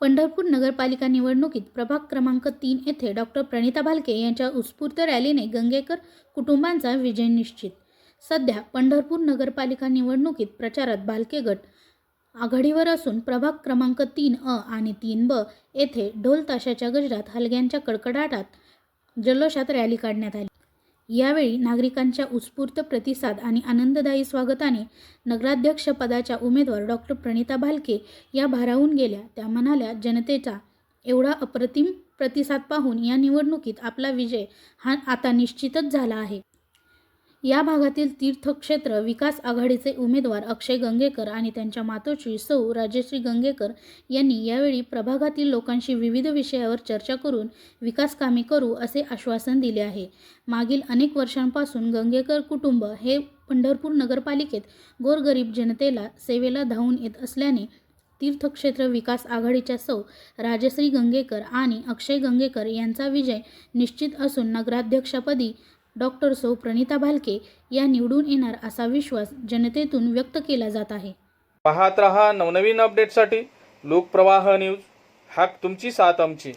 पंढरपूर नगरपालिका निवडणुकीत प्रभाग क्रमांक तीन येथे डॉक्टर प्रणिता भालके यांच्या उत्स्फूर्त रॅलीने गंगेकर कुटुंबांचा विजय निश्चित. सध्या पंढरपूर नगरपालिका निवडणुकीत प्रचारात भालके गट आघाडीवर असून प्रभाग क्रमांक तीन अ आणि तीन ब येथे ढोल ताशाच्या गजरात हलग्यांच्या कडकडाटात जल्लोषात रॅली काढण्यात आली. यावेळी नागरिकांच्या उत्स्फूर्त प्रतिसाद आणि आनंददायी स्वागताने नगराध्यक्षपदाच्या उमेदवार डॉक्टर प्रणिता भालके या भारावून गेल्या. त्या म्हणाल्या जनतेचा एवढा अप्रतिम प्रतिसाद पाहून या निवडणुकीत आपला विजय हा आता निश्चितच झाला आहे. या भागातील तीर्थक्षेत्र विकास आघाडीचे उमेदवार अक्षय गंगेकर आणि त्यांच्या मातोश्री सौ राजश्री गंगेकर यांनी यावेळी प्रभागातील लोकांशी विविध विषयावर चर्चा करून विकास कामे करू असे आश्वासन दिले आहे. मागील अनेक वर्षांपासून गंगेकर कुटुंब हे पंढरपूर नगरपालिकेत गोरगरीब जनतेला सेवेला धावून येत असल्याने तीर्थक्षेत्र विकास आघाडीच्या सौ राजश्री गंगेकर आणि अक्षय गंगेकर यांचा विजय निश्चित असून नगराध्यक्षपदी डॉक्टर सौ प्रणिता भालके या निवडून येणार असा विश्वास जनतेतून व्यक्त केला जात आहे. पाहत रहा नवनवीन अपडेटसाठी लोकप्रवाह न्यूज. हाक तुमची साथ आमची.